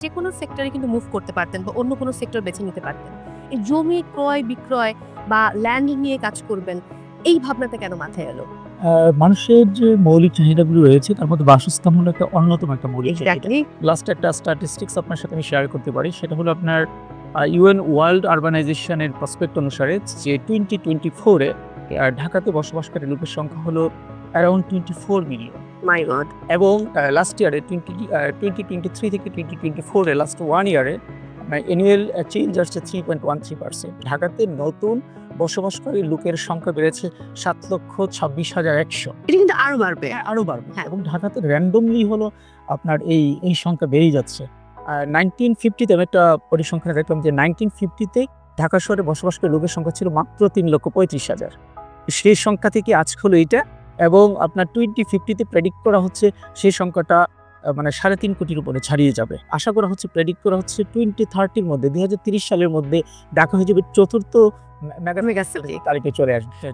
যে কোনো সেক্টরে কিন্তু মুভ করতে পারতেন বা অন্য কোনো সেক্টর বেছে নিতে পারতেন। এই জমি ক্রয় বিক্রয় বা ল্যান্ড নিয়ে কাজ করবেন এই ভাবনাটা কেন মাথায় এলো? মানুষের যে মৌলিক চাহিদাগুলো রয়েছে তার মধ্যে বাসস্থান হলো একটা অন্যতম একটা মৌলিক চাহিদা। লাস্ট একটা স্ট্যাটিস্টিক্স আপনার সাথে আমি শেয়ার করতে পারি সেটা হলো আপনার ইউএন ওয়ার্ল্ড আরবানাইজেশনের প্রসপেক্ট অনুসারে যে টোয়েন্টি টোয়েন্টি ফোরে ঢাকাতে বসবাসকারী লোকের সংখ্যা হলো around twenty four million my god এবং লাস্ট ইয়ারে টোয়েন্টি টোয়েন্টি টোয়েন্টি থ্রি থেকে টোয়েন্টি টোয়েন্টি ফোরে লাস্ট ওয়ান ইয়ারে অ্যানুয়াল চেঞ্জ আসছে three point one three percent ঢাকাতে নতুন বসবাসকারী লোকের সংখ্যা বেড়েছে সাত লক্ষ ছাব্বিশ হাজার একশো। এটা কিন্তু আরও বাড়বে। আরও বাড়বে। হ্যাঁ। এবং ঢাকাতে র্যান্ডমলি হলো আপনার এই এই সংখ্যা বেড়েই যাচ্ছে। নাইনটিন ফিফটিতে আমি একটা পরিসংখ্যান দেখলাম যে নাইনটিন ফিফটিতে ঢাকা শহরে বসবাসকারী লোকের সংখ্যা ছিল মাত্র তিন লক্ষ পঁয়ত্রিশ হাজার। সেই সংখ্যা থেকে আজ হলো এইটা এবং আপনার টোয়েন্টি ফিফটিতে প্রেডিক্ট করা হচ্ছে সেই সংখ্যাটা মানে সাড়ে তিন কোটির উপরে ছাড়িয়ে যাবে। আশা করা হচ্ছে প্রেডিক্ট করা হচ্ছে টোয়েন্টি থার্টির মধ্যে দুই হাজার তিরিশ সালের মধ্যে ঢাকা হয়ে যাবে চতুর্থ মেগা তারিখে চলে আসবে।